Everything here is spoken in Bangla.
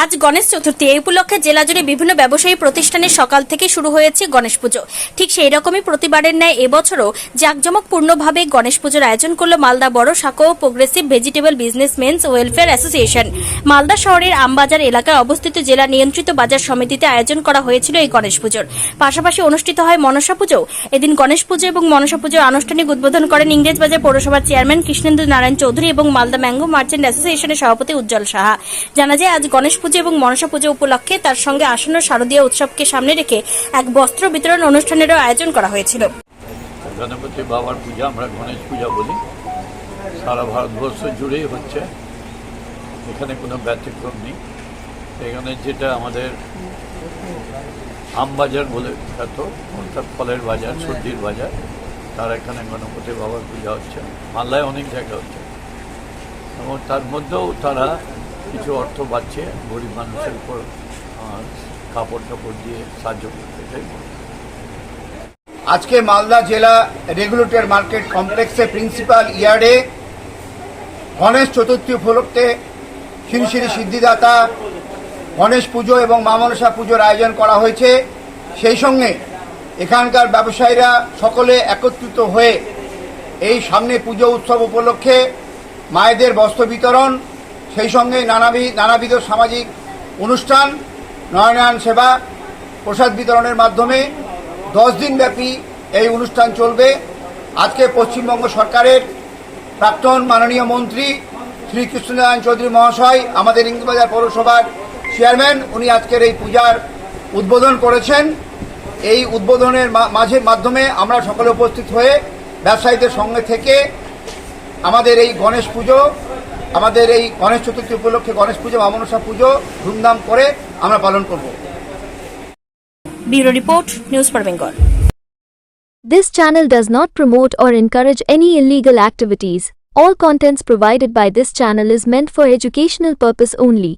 আজ গণেশ চতুর্থী। এই উপলক্ষে জেলা জুড়ে বিভিন্ন ব্যবসায়ী প্রতিষ্ঠানে সকাল থেকে শুরু হয়েছে গণেশ পুজো। ঠিক সেই রকমই প্রতিবারের ন্যায় এবছরও জাঁকজমকপূর্ণভাবে গণেশ পুজোর আয়োজন করল মালদা বড় শাখা ও progressive vegetable businessmen's welfare association. Malda শহরের আমবাজার এলাকায় অবস্থিত জেলা নিয়ন্ত্রিত বাজার সমিতিতে আয়োজন করা হয়েছিল এই গণেশ পুজোর। পাশাপাশি অনুষ্ঠিত হয় মনসা পুজো। এদিন গণেশ পুজো এবং মনসা পুজোর আনুষ্ঠানিক উদ্বোধন করেন ইংরেজবাজার পৌরসভার চেয়ারম্যান কৃষ্ণেন্দু নারায়ণ চৌধুরী এবং মালদা ম্যাঙ্গো মার্চেন্ট অ্যাসোসিয়েশনের সভাপতি উজ্জ্বল সাহা। জানা যায়, আজ গণেশ পুজো এবং মনসা পুজো উপলক্ষে তার সঙ্গে আসন্ন শারদীয় উৎসবকে সামনে রেখে এক বস্ত্র বিতরণ অনুষ্ঠানেরও আয়োজন করা হয়েছিল। গণপতি বাবার পূজা আমরা গণেশ পূজা বলি। সারা ভারতবর্ষ জুড়েই হচ্ছে। এখানে কোনো ব্যতিক্রম নেই। এখানে যেটা আমাদের আমবাজার বলে খ্যাত, অর্থাৎ ফলের বাজার, সবজির বাজার, তার এখানে গণপতি বাবার পূজা হচ্ছে। মাল্লায় অনেক জায়গা হচ্ছে। এবং তার মধ্যেও তারা কিছু অর্থ পাচ্ছে গরিব মানুষের উপর কাপড় টাপড় দিয়ে সাহায্য করতে আজকে মালদা জেলা রেগুলেটর মার্কেট কমপ্লেক্সে প্রিন্সিপাল ইয়ার্ডে গণেশ চতুর্থী উপলক্ষে শ্রী শ্রী সিদ্ধিদাতা গণেশ পুজো এবং মা মনসা পুজোর আয়োজন করা হয়েছে। সেই সঙ্গে এখানকার ব্যবসায়ীরা সকলে একত্রিত হয়ে এই সামনে পুজো উৎসব উপলক্ষে মায়েদের বস্ত্র বিতরণ সেই সঙ্গে নানাবিধ নানাবিধ সামাজিক অনুষ্ঠান, নয়নায়ন সেবা, প্রসাদ বিতরণের মাধ্যমে দশ দিনব্যাপী এই অনুষ্ঠান চলবে। আজকে পশ্চিমবঙ্গ সরকারের প্রাক্তন মাননীয় মন্ত্রী শ্রী কৃষ্ণনারায়ণ চৌধুরী মহাশয়, আমাদের ইংরেজবাজার পৌরসভার চেয়ারম্যান, উনি আজকের এই পূজার উদ্বোধন করেছেন। এই উদ্বোধনের মাঝে মাধ্যমে আমরা সকলে উপস্থিত হয়ে ব্যবসায়ীদের সঙ্গে থেকে আমাদের এই গণেশ পুজো আমাদের এই গণেশ চতুর্থী উপলক্ষে গণেশ পুজো মামনসা পুজো ধুমধাম করে আমরা পালন করব bureau report news for Bengal This channel does not promote or encourage any illegal activities. All contents provided by this channel is meant for educational purpose only.